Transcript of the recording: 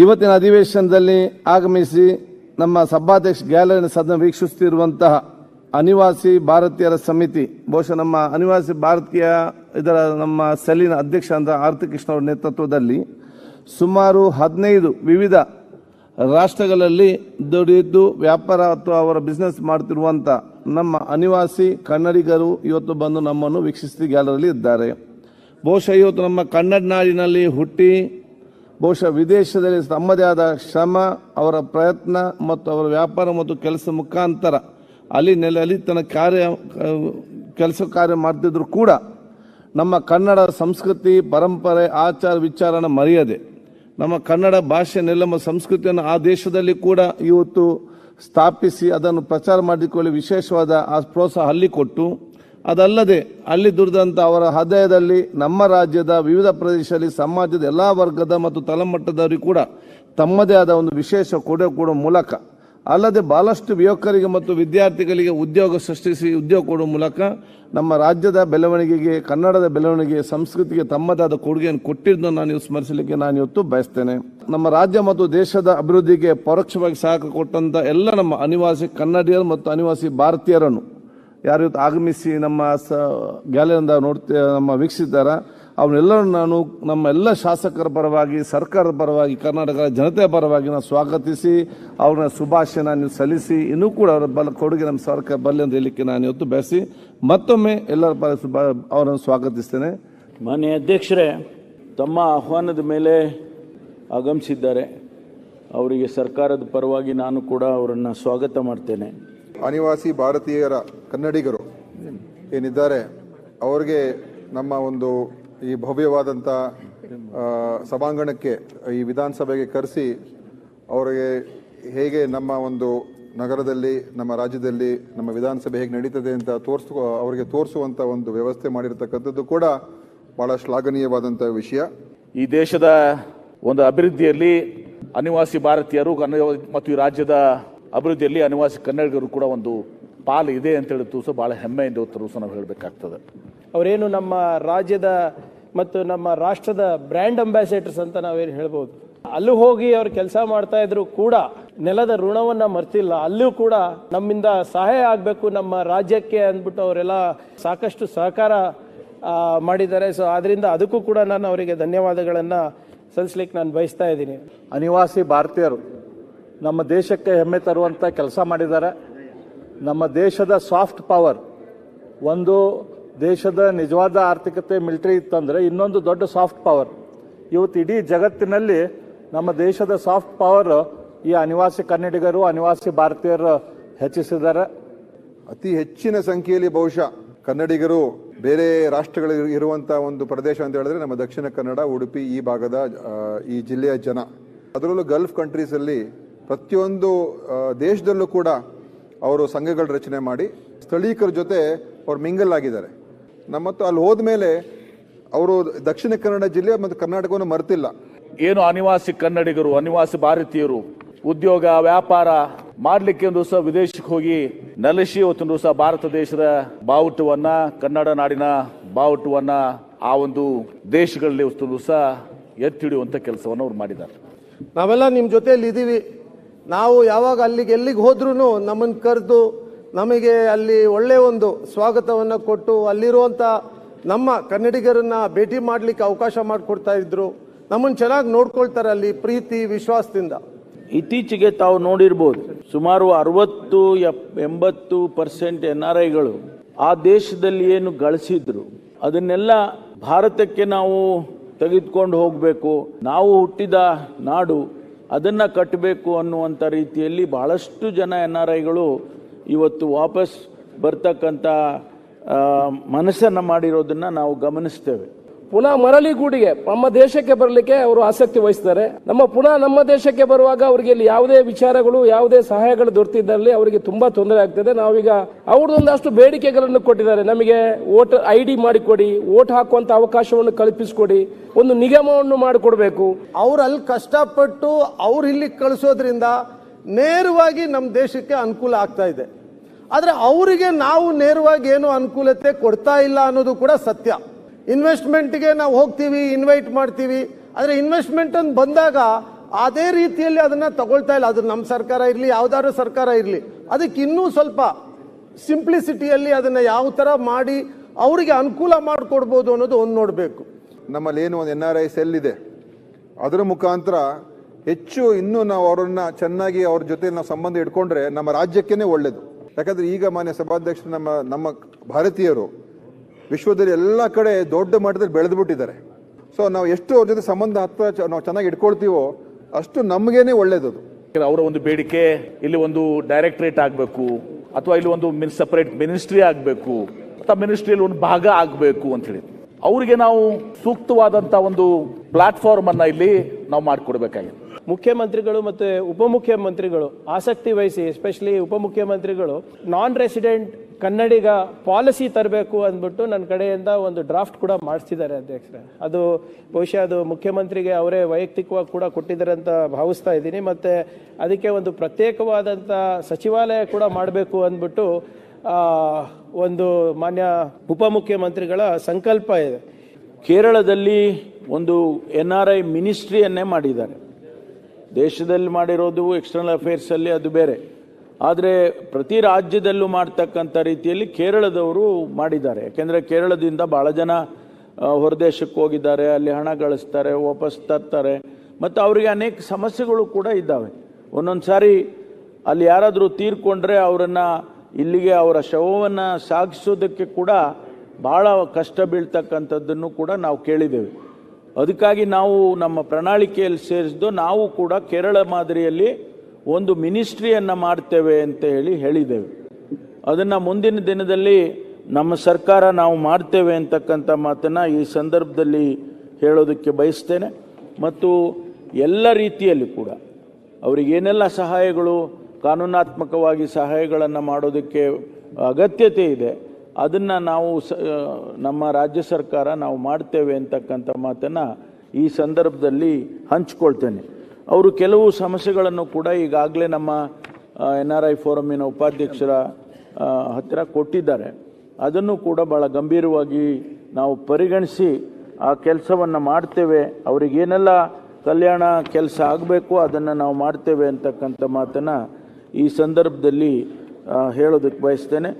ಇವತ್ತಿನ ಅಧಿವೇಶನದಲ್ಲಿ ಆಗಮಿಸಿ ನಮ್ಮ ಸಭಾಧ್ಯಕ್ಷ ಗ್ಯಾಲರಿ ಸದನ ವೀಕ್ಷಿಸುತ್ತಿರುವಂತಹ ಅನಿವಾಸಿ ಭಾರತೀಯರ ಸಮಿತಿ, ಬಹುಶಃ ನಮ್ಮ ಅನಿವಾಸಿ ಭಾರತೀಯ ಇದರ ನಮ್ಮ ಸೆಲ್ಲಿನ ಅಧ್ಯಕ್ಷ ಅಂತ ಆರ್ತಿ ಕೃಷ್ಣ ಅವರ ನೇತೃತ್ವದಲ್ಲಿ ಸುಮಾರು ಹದಿನೈದು ವಿವಿಧ ರಾಷ್ಟ್ರಗಳಲ್ಲಿ ದುಡಿದು ವ್ಯಾಪಾರ ಅಥವಾ ಅವರ ಬಿಸ್ನೆಸ್ ಮಾಡ್ತಿರುವಂಥ ನಮ್ಮ ಅನಿವಾಸಿ ಕನ್ನಡಿಗರು ಇವತ್ತು ಬಂದು ನಮ್ಮನ್ನು ವೀಕ್ಷಿಸಿ ಗ್ಯಾಲರಿಯಲ್ಲಿ ಇದ್ದಾರೆ. ಬಹುಶಃ ಇವತ್ತು ನಮ್ಮ ಕನ್ನಡ ನಾಡಿನಲ್ಲಿ ಹುಟ್ಟಿ ಬಹುಶಃ ವಿದೇಶದಲ್ಲಿ ತಮ್ಮದೇ ಆದ ಶ್ರಮ, ಅವರ ಪ್ರಯತ್ನ ಮತ್ತು ಅವರ ವ್ಯಾಪಾರ ಮತ್ತು ಕೆಲಸ ಮುಖಾಂತರ ಅಲ್ಲಿ ನೆಲೆ ಅಲ್ಲಿ ತನ್ನ ಕಾರ್ಯ, ಕೆಲಸ ಕಾರ್ಯ ಮಾಡ್ತಿದ್ರು ಕೂಡ ನಮ್ಮ ಕನ್ನಡ ಸಂಸ್ಕೃತಿ, ಪರಂಪರೆ, ಆಚಾರ ವಿಚಾರನ ಮರೆಯದೆ. ನಮ್ಮ ಕನ್ನಡ ಭಾಷೆ ನಮ್ಮ ಸಂಸ್ಕೃತಿಯನ್ನು ಆ ದೇಶದಲ್ಲಿ ಕೂಡ ಇವತ್ತು ಸ್ಥಾಪಿಸಿ ಅದನ್ನು ಪ್ರಚಾರ ಮಾಡಿಕೊಳ್ಳಿ ವಿಶೇಷವಾದ ಆ ಪ್ರೋತ್ಸಾಹ ಅಲ್ಲಿ ಕೊಟ್ಟು ಅದಲ್ಲದೆ ಅಲ್ಲಿ ದುಡಿದಂಥ ಅವರ ಹೃದಯದಲ್ಲಿ ನಮ್ಮ ರಾಜ್ಯದ ವಿವಿಧ ಪ್ರದೇಶದಲ್ಲಿ ಸಮಾಜದ ಎಲ್ಲ ವರ್ಗದ ಮತ್ತು ತಳಮಟ್ಟದವರಿಗೆ ಕೂಡ ತಮ್ಮದೇ ಆದ ಒಂದು ವಿಶೇಷ ಕೊಡುಗೆ ಕೊಡುವ ಮೂಲಕ, ಅಲ್ಲದೆ ಬಹಳಷ್ಟು ಯುವಕರಿಗೆ ಮತ್ತು ವಿದ್ಯಾರ್ಥಿಗಳಿಗೆ ಉದ್ಯೋಗ ಸೃಷ್ಟಿಸಿ ಉದ್ಯೋಗ ಕೊಡುವ ಮೂಲಕ ನಮ್ಮ ರಾಜ್ಯದ ಬೆಳವಣಿಗೆಗೆ, ಕನ್ನಡದ ಬೆಳವಣಿಗೆ ಸಂಸ್ಕೃತಿಗೆ ತಮ್ಮದಾದ ಕೊಡುಗೆಯನ್ನು ಕೊಟ್ಟಿದ್ದನ್ನು ನಾನು ಸ್ಮರಿಸಲಿಕ್ಕೆ ನಾನು ಇವತ್ತು ಬಯಸ್ತೇನೆ. ನಮ್ಮ ರಾಜ್ಯ ಮತ್ತು ದೇಶದ ಅಭಿವೃದ್ಧಿಗೆ ಪರೋಕ್ಷವಾಗಿ ಸಹಕಾರ ಕೊಟ್ಟಂಥ ಎಲ್ಲ ನಮ್ಮ ಅನಿವಾಸಿ ಕನ್ನಡಿಗರು ಮತ್ತು ಅನಿವಾಸಿ ಭಾರತೀಯರನ್ನು ಯಾರು ಆಗಮಿಸಿ ನಮ್ಮ ಸ ಗ್ಯಾಲರಿಯಿಂದ ನೋಡ್ತಾ, ನಮ್ಮ ವೀಕ್ಷಿಸಿದ್ದಾರ? ಅವನ್ನೆಲ್ಲರೂ ನಾನು ನಮ್ಮ ಎಲ್ಲ ಶಾಸಕರ ಪರವಾಗಿ, ಸರ್ಕಾರದ ಪರವಾಗಿ, ಕರ್ನಾಟಕದ ಜನತೆಯ ಪರವಾಗಿ ನಾನು ಸ್ವಾಗತಿಸಿ, ಅವ್ರನ್ನ ಶುಭಾಶಯ ನೀವು ಸಲ್ಲಿಸಿ, ಇನ್ನೂ ಕೂಡ ಅವರ ಬಲ ಕೊಡುಗೆ ನಮ್ಮ ಸರ್ಕಾರ ಬರಲಿ ಅಂತ ಹೇಳಲಿಕ್ಕೆ ನಾನು ಇವತ್ತು ಬಯಸಿ, ಮತ್ತೊಮ್ಮೆ ಎಲ್ಲರ ಪರ ಶುಭ, ಅವರನ್ನು ಸ್ವಾಗತಿಸ್ತೇನೆ. ಮಾನ್ಯ ಅಧ್ಯಕ್ಷರೇ, ತಮ್ಮ ಆಹ್ವಾನದ ಮೇಲೆ ಆಗಮಿಸಿದ್ದಾರೆ. ಅವರಿಗೆ ಸರ್ಕಾರದ ಪರವಾಗಿ ನಾನು ಕೂಡ ಅವರನ್ನು ಸ್ವಾಗತ ಮಾಡ್ತೇನೆ. ಅನಿವಾಸಿ ಭಾರತೀಯರ ಕನ್ನಡಿಗರು ಏನಿದ್ದಾರೆ, ಅವ್ರಿಗೆ ನಮ್ಮ ಒಂದು ಈ ಭವ್ಯವಾದಂಥ ಸಭಾಂಗಣಕ್ಕೆ, ಈ ವಿಧಾನಸಭೆಗೆ ಕರೆಸಿ, ಅವರಿಗೆ ಹೇಗೆ ನಮ್ಮ ಒಂದು ನಗರದಲ್ಲಿ, ನಮ್ಮ ರಾಜ್ಯದಲ್ಲಿ, ನಮ್ಮ ವಿಧಾನಸಭೆ ಹೇಗೆ ನಡೀತದೆ ಅಂತ ತೋರಿಸ್, ಅವರಿಗೆ ತೋರಿಸುವಂಥ ಒಂದು ವ್ಯವಸ್ಥೆ ಮಾಡಿರ್ತಕ್ಕಂಥದ್ದು ಕೂಡ ಭಾಳ ಶ್ಲಾಘನೀಯವಾದಂಥ ವಿಷಯ. ಈ ದೇಶದ ಒಂದು ಅಭಿವೃದ್ಧಿಯಲ್ಲಿ ಅನಿವಾಸಿ ಭಾರತೀಯರು ಮತ್ತು ಈ ರಾಜ್ಯದ ಅಭಿವೃದ್ಧಿಯಲ್ಲಿ ಅನಿವಾಸಿ ಕನ್ನಡಿಗರು ಕೂಡ ಒಂದು ಪಾಲು ಇದೆ ಅಂತ ಹೇಳಿ ಭಾಳ ಬಹಳ ಹೆಮ್ಮೆಯಿಂದ ಉತ್ತರ ಸಹ ನಾವು ಹೇಳಬೇಕಾಗ್ತದೆ. ಅವರೇನು ನಮ್ಮ ರಾಜ್ಯದ ಮತ್ತು ನಮ್ಮ ರಾಷ್ಟ್ರದ ಬ್ರ್ಯಾಂಡ್ ಅಂಬಾಸಿಡರ್ಸ್ ಅಂತ ನಾವೇನು ಹೇಳ್ಬೋದು? ಅಲ್ಲೂ ಹೋಗಿ ಅವ್ರು ಕೆಲಸ ಮಾಡ್ತಾ ಇದ್ರು ಕೂಡ ನೆಲದ ಋಣವನ್ನ ಮರ್ತಿಲ್ಲ. ಅಲ್ಲೂ ಕೂಡ ನಮ್ಮಿಂದ ಸಹಾಯ ಆಗಬೇಕು ನಮ್ಮ ರಾಜ್ಯಕ್ಕೆ ಅಂದ್ಬಿಟ್ಟು ಅವರೆಲ್ಲ ಸಾಕಷ್ಟು ಸಹಕಾರ ಮಾಡಿದ್ದಾರೆ. ಸೊ ಆದ್ರಿಂದ ಅದಕ್ಕೂ ಕೂಡ ನಾನು ಅವರಿಗೆ ಧನ್ಯವಾದಗಳನ್ನ ಸಲ್ಲಿಸ್ಲಿಕ್ಕೆ ನಾನು ಬಯಸ್ತಾ ಇದ್ದೀನಿ. ಅನಿವಾಸಿ ಭಾರತೀಯರು ನಮ್ಮ ದೇಶಕ್ಕೆ ಹೆಮ್ಮೆ ತರುವಂಥ ಕೆಲಸ ಮಾಡಿದ್ದಾರೆ. ನಮ್ಮ ದೇಶದ ಸಾಫ್ಟ್ ಪವರ್ ಒಂದು ದೇಶದ ನಿಜವಾದ ಆರ್ಥಿಕತೆ ಮಿಲಿಟರಿ ಇತ್ತಂದರೆ ಇನ್ನೊಂದು ದೊಡ್ಡ ಸಾಫ್ಟ್ ಪವರ್ ಇವತ್ತು ಇಡೀ ಜಗತ್ತಿನಲ್ಲಿ ನಮ್ಮ ದೇಶದ ಸಾಫ್ಟ್ ಪವರ್ ಈ ಅನಿವಾಸಿ ಕನ್ನಡಿಗರು, ಅನಿವಾಸಿ ಭಾರತೀಯರು ಹೆಚ್ಚಿಸಿದ್ದಾರೆ. ಅತಿ ಹೆಚ್ಚಿನ ಸಂಖ್ಯೆಯಲ್ಲಿ ಬಹುಶಃ ಕನ್ನಡಿಗರು ಬೇರೆ ರಾಷ್ಟ್ರಗಳಲ್ಲಿ ಇರುವಂಥ ಒಂದು ಪ್ರದೇಶ ಅಂತ ಹೇಳಿದ್ರೆ ನಮ್ಮ ದಕ್ಷಿಣ ಕನ್ನಡ, ಉಡುಪಿ, ಈ ಭಾಗದ ಈ ಜಿಲ್ಲೆಯ ಜನ. ಅದರಲ್ಲೂ ಗಲ್ಫ್ ಕಂಟ್ರೀಸ್ ಅಲ್ಲಿ ಪ್ರತಿಯೊಂದು ದೇಶದಲ್ಲೂ ಕೂಡ ಅವರು ಸಂಘಗಳ ರಚನೆ ಮಾಡಿ ಸ್ಥಳೀಕರ ಜೊತೆ ಅವ್ರು ಮಿಂಗಲ್ ಆಗಿದ್ದಾರೆ. ನಮ್ಮ ಮತ್ತು ಅಲ್ಲಿ ಹೋದ್ಮೇಲೆ ಅವರು ದಕ್ಷಿಣ ಕನ್ನಡ ಜಿಲ್ಲೆ ಮತ್ತು ಕರ್ನಾಟಕವನ್ನು ಮರೆತಿಲ್ಲ. ಏನು ಅನಿವಾಸಿ ಕನ್ನಡಿಗರು ಅನಿವಾಸಿ ಭಾರತೀಯರು ಉದ್ಯೋಗ ವ್ಯಾಪಾರ ಮಾಡಲಿಕ್ಕೆ ಒಂದು ದಿವಸ ವಿದೇಶಕ್ಕೆ ಹೋಗಿ ನೆಲೆಸಿ ಒಂದು ದಿವಸ ಭಾರತ ದೇಶದ ಬಾವುಟವನ್ನ ಕನ್ನಡ ನಾಡಿನ ಬಾವುಟವನ್ನ ಆ ಒಂದು ದೇಶಗಳಲ್ಲಿ ಒಂದು ದಿವಸ ಎತ್ತಿ ಹಿಡಿಯುವಂತ ಕೆಲಸವನ್ನು ಅವ್ರು ಮಾಡಿದ್ದಾರೆ. ನಾವೆಲ್ಲ ನಿಮ್ಮ ಜೊತೆಯಲ್ಲಿ ಇದ್ದೀವಿ ನಾವು ಯಾವಾಗ ಅಲ್ಲಿಗೆ ಎಲ್ಲಿಗೆ ಹೋದ್ರೂ ನಮ್ಮನ್ನು ಕರೆದು ನಮಗೆ ಅಲ್ಲಿ ಒಳ್ಳೆಯ ಒಂದು ಸ್ವಾಗತವನ್ನು ಕೊಟ್ಟು ಅಲ್ಲಿರುವಂಥ ನಮ್ಮ ಕನ್ನಡಿಗರನ್ನು ಭೇಟಿ ಮಾಡಲಿಕ್ಕೆ ಅವಕಾಶ ಮಾಡಿಕೊಡ್ತಾ ಇದ್ರು. ನಮ್ಮನ್ನು ಚೆನ್ನಾಗಿ ನೋಡ್ಕೊಳ್ತಾರೆ ಅಲ್ಲಿ ಪ್ರೀತಿ, ವಿಶ್ವಾಸದಿಂದ. ಇತ್ತೀಚೆಗೆ ತಾವು ನೋಡಿರ್ಬೋದು, ಸುಮಾರು ಅರವತ್ತು ಎಂಬತ್ತು ಪರ್ಸೆಂಟ್ ಎನ್ ಆರ್ ಐಗಳು ಆ ದೇಶದಲ್ಲಿ ಏನು ಗಳಿಸಿದ್ರು. ಅದನ್ನೆಲ್ಲ ಭಾರತಕ್ಕೆ ನಾವು ತೆಗೆದುಕೊಂಡು ಹೋಗಬೇಕು. ನಾವು ಹುಟ್ಟಿದ ನಾಡು ಅದನ್ನ ಕಟ್ಟಬೇಕು ಅನ್ನುವಂಥ ರೀತಿಯಲ್ಲಿ ಬಹಳಷ್ಟು ಜನ ಎನ್ ಆರ್ ಐಗಳು ಇವತ್ತು ವಾಪಸ್ ಬರ್ತಕ್ಕಂಥ ಮನಸ್ಸನ್ನು ಮಾಡಿರೋದನ್ನ ನಾವು ಗಮನಿಸ್ತೇವೆ. ಪುನಃ ಮರಳಿ ಗೂಡಿಗೆ ನಮ್ಮ ದೇಶಕ್ಕೆ ಬರಲಿಕ್ಕೆ ಅವರು ಆಸಕ್ತಿ ವಹಿಸ್ತಾರೆ. ನಮ್ಮ ಪುನಃ ನಮ್ಮ ದೇಶಕ್ಕೆ ಬರುವಾಗ ಅವರಿಗೆ ಇಲ್ಲಿ ಯಾವುದೇ ವಿಚಾರಗಳು, ಯಾವುದೇ ಸಹಾಯಗಳು ದೊರೆತಿದ್ದಲ್ಲಿ ಅವರಿಗೆ ತುಂಬಾ ತೊಂದರೆ ಆಗ್ತದೆ. ನಾವೀಗ ಅವ್ರದ್ದೊಂದಷ್ಟು ಬೇಡಿಕೆಗಳನ್ನು ಕೊಟ್ಟಿದ್ದಾರೆ. ನಮಗೆ ವೋಟ್ ಐ ಡಿ ಮಾಡಿಕೊಡಿ, ವೋಟ್ ಹಾಕುವಂತ ಅವಕಾಶವನ್ನು ಕಲ್ಪಿಸಿಕೊಡಿ, ಒಂದು ನಿಗಮವನ್ನು ಮಾಡಿಕೊಡ್ಬೇಕು. ಅವ್ರು ಕಷ್ಟಪಟ್ಟು ಅವ್ರು ಇಲ್ಲಿ ಕಳಿಸೋದ್ರಿಂದ ನೇರವಾಗಿ ನಮ್ಮ ದೇಶಕ್ಕೆ ಅನುಕೂಲ ಆಗ್ತಾ ಇದೆ. ಆದರೆ ಅವರಿಗೆ ನಾವು ನೇರವಾಗಿ ಏನು ಅನುಕೂಲತೆ ಕೊಡ್ತಾ ಇಲ್ಲ ಅನ್ನೋದು ಕೂಡ ಸತ್ಯ. ಇನ್ವೆಸ್ಟ್ಮೆಂಟ್ಗೆ ನಾವು ಹೋಗ್ತೀವಿ ಇನ್ವೈಟ್ ಮಾಡ್ತೀವಿ. ಆದರೆ ಇನ್ವೆಸ್ಟ್ಮೆಂಟ್ ಅಂತ ಬಂದಾಗ ಅದೇ ರೀತಿಯಲ್ಲಿ ಅದನ್ನ ತಗೊಳ್ತಾ ಇಲ್ಲ. ಅದು ನಮ್ಮ ಸರ್ಕಾರ ಇರಲಿ, ಯಾವ್ದಾದ್ರು ಸರ್ಕಾರ ಇರಲಿ. ಅದಕ್ಕೆ ಇನ್ನೂ ಸ್ವಲ್ಪ ಸಿಂಪ್ಲಿಸಿಟಿಯಲ್ಲಿ ಅದನ್ನು ಯಾವ ಥರ ಮಾಡಿ ಅವರಿಗೆ ಅನುಕೂಲ ಮಾಡಿಕೊಡ್ಬೋದು ಅನ್ನೋದು ಒಂದು ನೋಡಬೇಕು. ನಮ್ಮಲ್ಲಿ ಏನು ಒಂದು ಎನ್ ಆರ್ ಐ ಸೆಲ್ ಇದೆ. ಅದರ ಮುಖಾಂತರ ಹೆಚ್ಚು ಇನ್ನೂ ನಾವು ಅವರನ್ನು ಚೆನ್ನಾಗಿ ಅವ್ರ ಜೊತೆ ನಾವು ಸಂಬಂಧ ಇಟ್ಕೊಂಡ್ರೆ ನಮ್ಮ ರಾಜ್ಯಕ್ಕೇ ಒಳ್ಳೆಯದು ಯಾಕಂದರೆ ಈಗ ಮಾನ್ಯ ಸಭಾಧ್ಯಕ್ಷರು ನಮ್ಮ ನಮ್ಮ ಭಾರತೀಯರು ವಿಶ್ವದಲ್ಲಿ ಎಲ್ಲ ಕಡೆ ದೊಡ್ಡ ಮಟ್ಟದಲ್ಲಿ ಬೆಳೆದ್ಬಿಟ್ಟಿದ್ದಾರೆ. ಸೊ ನಾವು ಎಷ್ಟು ಅವ್ರ ಜೊತೆ ಸಂಬಂಧ ಹತ್ರ ಚ- ನಾವು ಚೆನ್ನಾಗಿ ಇಟ್ಕೊಳ್ತೀವೋ ಅಷ್ಟು ನಮಗೇನೆ ಒಳ್ಳೇದದು ಅದು. ಅವರ ಒಂದು ಬೇಡಿಕೆ ಇಲ್ಲಿ ಒಂದು ಡೈರೆಕ್ಟ್ರೇಟ್ ಆಗಬೇಕು ಅಥವಾ ಇಲ್ಲಿ ಒಂದು ಸಪರೇಟ್ ಮಿನಿಸ್ಟ್ರಿ ಆಗಬೇಕು ಅಥವಾ ಮಿನಿಸ್ಟ್ರಿಯಲ್ಲಿ ಒಂದು ಭಾಗ ಆಗಬೇಕು ಅಂತ ಹೇಳಿ ಅವರಿಗೆ ನಾವು ಸೂಕ್ತವಾದಂಥ ಒಂದು ಪ್ಲಾಟ್ಫಾರ್ಮ್ ಅನ್ನ ಇಲ್ಲಿ ನಾವು ಮಾಡಿಕೊಡ್ಬೇಕಾಗಿದೆ. ಮುಖ್ಯಮಂತ್ರಿಗಳು ಮತ್ತು ಉಪಮುಖ್ಯಮಂತ್ರಿಗಳು ಆಸಕ್ತಿ ವಹಿಸಿ ಎಸ್ಪೆಷಲಿ ಉಪಮುಖ್ಯಮಂತ್ರಿಗಳು ನಾನ್ ರೆಸಿಡೆಂಟ್ ಕನ್ನಡಿಗ ಪಾಲಿಸಿ ತರಬೇಕು ಅಂದ್ಬಿಟ್ಟು ನನ್ನ ಕಡೆಯಿಂದ ಒಂದು ಡ್ರಾಫ್ಟ್ ಕೂಡ ಮಾಡಿಸ್ತಿದ್ದಾರೆ ಅಧ್ಯಕ್ಷರೇ. ಅದು ಬಹುಶಃ ಅದು ಮುಖ್ಯಮಂತ್ರಿಗೆ ಅವರೇ ವೈಯಕ್ತಿಕವಾಗಿ ಕೂಡ ಕೊಟ್ಟಿದ್ದಾರೆ ಅಂತ ಭಾವಿಸ್ತಾ ಇದ್ದೀನಿ. ಮತ್ತು ಅದಕ್ಕೆ ಒಂದು ಪ್ರತ್ಯೇಕವಾದಂಥ ಸಚಿವಾಲಯ ಕೂಡ ಮಾಡಬೇಕು ಅಂದ್ಬಿಟ್ಟು ಒಂದು ಮಾನ್ಯ ಉಪಮುಖ್ಯಮಂತ್ರಿಗಳ ಸಂಕಲ್ಪ ಇದೆ. ಕೇರಳದಲ್ಲಿ ಒಂದು ಎನ್ ಆರ್ ಐ ಮಿನಿಸ್ಟ್ರಿಯನ್ನೇ ಮಾಡಿದ್ದಾರೆ. ದೇಶದಲ್ಲಿ ಮಾಡಿರೋದು ಎಕ್ಸ್ಟರ್ನಲ್ ಅಫೇರ್ಸಲ್ಲಿ ಅದು ಬೇರೆ. ಆದರೆ ಪ್ರತಿ ರಾಜ್ಯದಲ್ಲೂ ಮಾಡ್ತಕ್ಕಂಥ ರೀತಿಯಲ್ಲಿ ಕೇರಳದವರು ಮಾಡಿದ್ದಾರೆ. ಯಾಕೆಂದರೆ ಕೇರಳದಿಂದ ಭಾಳ ಜನ ಹೊರದೇಶಕ್ಕೆ ಹೋಗಿದ್ದಾರೆ, ಅಲ್ಲಿ ಹಣ ಗಳಿಸ್ತಾರೆ, ವಾಪಸ್ ತರ್ತಾರೆ. ಮತ್ತು ಅವರಿಗೆ ಅನೇಕ ಸಮಸ್ಯೆಗಳು ಕೂಡ ಇದ್ದಾವೆ. ಒಂದೊಂದು ಸಾರಿ ಅಲ್ಲಿ ಯಾರಾದರೂ ತೀರ್ಕೊಂಡ್ರೆ ಅವರನ್ನು ಇಲ್ಲಿಗೆ ಅವರ ಶವವನ್ನು ಸಾಗಿಸೋದಕ್ಕೆ ಕೂಡ ಭಾಳ ಕಷ್ಟ ಬೀಳ್ತಕ್ಕಂಥದ್ದನ್ನು ಕೂಡ ನಾವು ಕೇಳಿದ್ದೇವೆ. ಅದಕ್ಕಾಗಿ ನಾವು ನಮ್ಮ ಪ್ರಣಾಳಿಕೆಯಲ್ಲಿ ಸೇರಿಸಿದ್ದು ನಾವು ಕೂಡ ಕೇರಳ ಮಾದರಿಯಲ್ಲಿ ಒಂದು ಮಿನಿಸ್ಟ್ರಿಯನ್ನು ಮಾಡ್ತೇವೆ ಅಂತ ಹೇಳಿ ಹೇಳಿದ್ದೇವೆ ಅದನ್ನು ಮುಂದಿನ ದಿನದಲ್ಲಿ ನಮ್ಮ ಸರ್ಕಾರ ನಾವು ಮಾಡ್ತೇವೆ ಅಂತಕ್ಕಂಥ ಮಾತನ್ನು ಈ ಸಂದರ್ಭದಲ್ಲಿ ಹೇಳೋದಕ್ಕೆ ಬಯಸ್ತೇನೆ. ಮತ್ತು ಎಲ್ಲ ರೀತಿಯಲ್ಲಿ ಕೂಡ ಅವರಿಗೇನೆಲ್ಲ ಸಹಾಯಗಳು, ಕಾನೂನಾತ್ಮಕವಾಗಿ ಸಹಾಯಗಳನ್ನು ಮಾಡೋದಕ್ಕೆ ಅಗತ್ಯತೆ ಇದೆ, ಅದನ್ನು ನಾವು ಸ ನಮ್ಮ ರಾಜ್ಯ ಸರ್ಕಾರ ನಾವು ಮಾಡ್ತೇವೆ ಅಂತಕ್ಕಂಥ ಮಾತನ್ನು ಈ ಸಂದರ್ಭದಲ್ಲಿ ಹಂಚ್ಕೊಳ್ತೇನೆ. ಅವರು ಕೆಲವು ಸಮಸ್ಯೆಗಳನ್ನು ಕೂಡ ಈಗಾಗಲೇ ನಮ್ಮ ಎನ್ ಆರ್ ಐ ಫೋರಮಿನ ಉಪಾಧ್ಯಕ್ಷರ ಹತ್ತಿರ ಕೊಟ್ಟಿದ್ದಾರೆ. ಅದನ್ನು ಕೂಡ ಭಾಳ ಗಂಭೀರವಾಗಿ ನಾವು ಪರಿಗಣಿಸಿ ಆ ಕೆಲಸವನ್ನು ಮಾಡ್ತೇವೆ. ಅವರಿಗೇನೆಲ್ಲ ಕಲ್ಯಾಣ ಕೆಲಸ ಆಗಬೇಕು, ಅದನ್ನು ನಾವು ಮಾಡ್ತೇವೆ ಅಂತಕ್ಕಂಥ ಮಾತನ್ನು ಈ ಸಂದರ್ಭದಲ್ಲಿ ಹೇಳೋದಕ್ಕೆ ಬಯಸ್ತೇನೆ.